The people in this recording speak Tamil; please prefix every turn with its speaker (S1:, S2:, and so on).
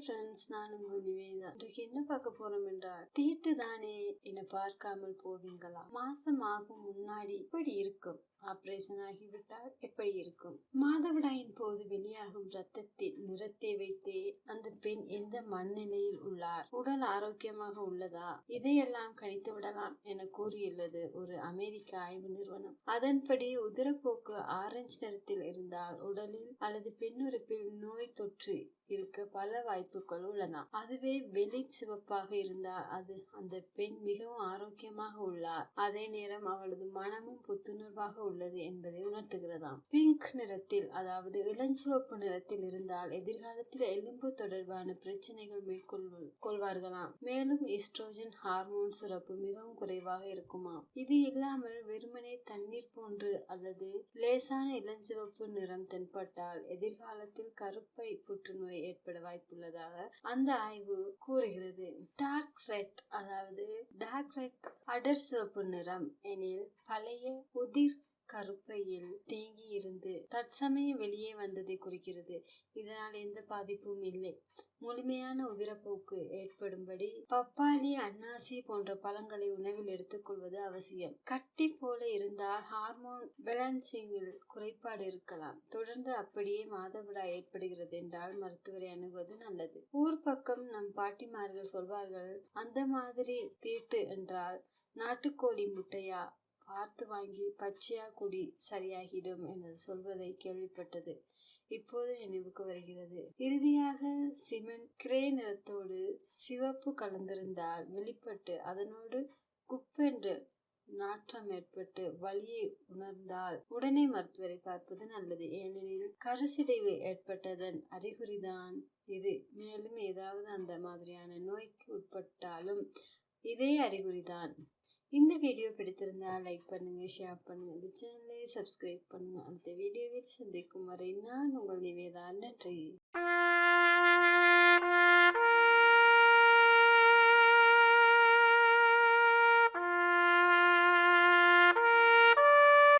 S1: different ஃப்ரெண்ட்ஸ் நான் உங்கள் நிவேதா இன்றைக்கு என்ன பார்க்க போறோம் என்றால் தீட்டு தானே என பார்க்காமல் போவீங்களா மாசம் ஆகும் முன்னாடி இப்படி இருக்கும். ஆபரேஷன் ஆகிவிட்டால் எப்படி இருக்கும்? மாதவிடாயின் போது வெளியாகும் ரத்தத்தின் நிறத்தை வைத்தே அந்த பெண் எந்த மனநிலையில் உள்ளார்? உடல் ஆரோக்கியமாக உள்ளதா? இதையெல்லாம் கணித்து விடலாம் என கூறியுள்ளது ஒரு அமெரிக்க ஆய்வு நிறுவனம். அதன்படி உதிரப்போக்கு ஆரஞ்சு நிறத்தில் இருந்தால் உடலில் அல்லது பெண்ணுறுப்பில் நோய் தொற்று இருக்க பல வாய்ப்புகள் உள்ளன அதுவே வெளி சிவப்பாக இருந்தால் அது அந்த பெண் மிகவும் ஆரோக்கியமாக உள்ளார். அதே நேரம் அவளது மனமும் புத்துணர்வாக உள்ளது என்பதை உணர்த்துகிறதாம். பிங்க் நிறத்தில் அதாவது இளஞ்சிவப்பு நிறத்தில் இருந்தால் எதிர்காலத்தில் எலும்பு தொடர்பான பிரச்சனைகள் மேற்கொள் கொள்வார்களாம். மேலும் ஈஸ்ட்ரோஜன் ஹார்மோன் சுரப்பு மிகவும் குறைவாக இருக்குமாம். இது இல்லாமல் வெறுமனே தண்ணீர் போன்று அல்லது லேசான இளஞ்சிவப்பு நிறம் தென்பட்டால் எதிர்காலத்தில் கருப்பை புற்றுநோய் ஏற்பட வாய்ப்புள்ளதாக அந்த ஆய்வு கூறுகிறது. டார்க் ரெட் அதாவது டார்க் ரெட் அடர் சிவப்பு நிறம் எனில் பழைய உதிர் கருப்பையில் தேங்கி இருந்து தற்சமயம் வெளியே வந்ததை குறிக்கிறது. இதனால் எந்த பாதிப்பும் இல்லை. முழுமையான உதிரப்போக்கு ஏற்படும்படி பப்பாளி அன்னாசி போன்ற பழங்களை உணவில் எடுத்துக்கொள்வது அவசியம். கட்டி போல இருந்தால் ஹார்மோன் பேலன்சிங்கில் குறைபாடு இருக்கலாம். தொடர்ந்து அப்படியே மாதவிடாய் ஏற்படுகிறது என்றால் மருத்துவரை அணுகுவது நல்லது. ஊர் பக்கம் நம் பாட்டிமார்கள் சொல்வார்கள் அந்த மாதிரி தீட்டு என்றால் நாட்டுக்கோழி முட்டையா? ஆர்த்து வாங்கி பச்சையா குடி சரியாகிடும் என்று சொல்வதை கேள்விப்பட்டது. இப்போது நினைவுக்கு வருகிறது. இறுதியாக சிமெண்ட் கிரே நிறத்தோடு சிவப்பு கலந்திருந்தால் வெளிப்பட்டு அதனோடு குப்பென்று நாற்றம் ஏற்பட்டு வலியை உணர்ந்தால் உடனே மருத்துவரை பார்ப்பது நல்லது. ஏனெனில் கருசிதைவு ஏற்பட்டதன் அறிகுறிதான் இது. மேலும் ஏதாவது அந்த மாதிரியான நோய்க்கு உட்பட்டாலும் இதே அறிகுறிதான். இந்த வீடியோ பிடித்திருந்தா லைக் பண்ணுங்கள் ஷேர் பண்ணுங்கள் இந்த சேனலை சப்ஸ்கிரைப் பண்ணுங்கள் அடுத்த வீடியோவில் சந்திக்கும் வரை நான் உங்கள் நிவேதா. நன்றி.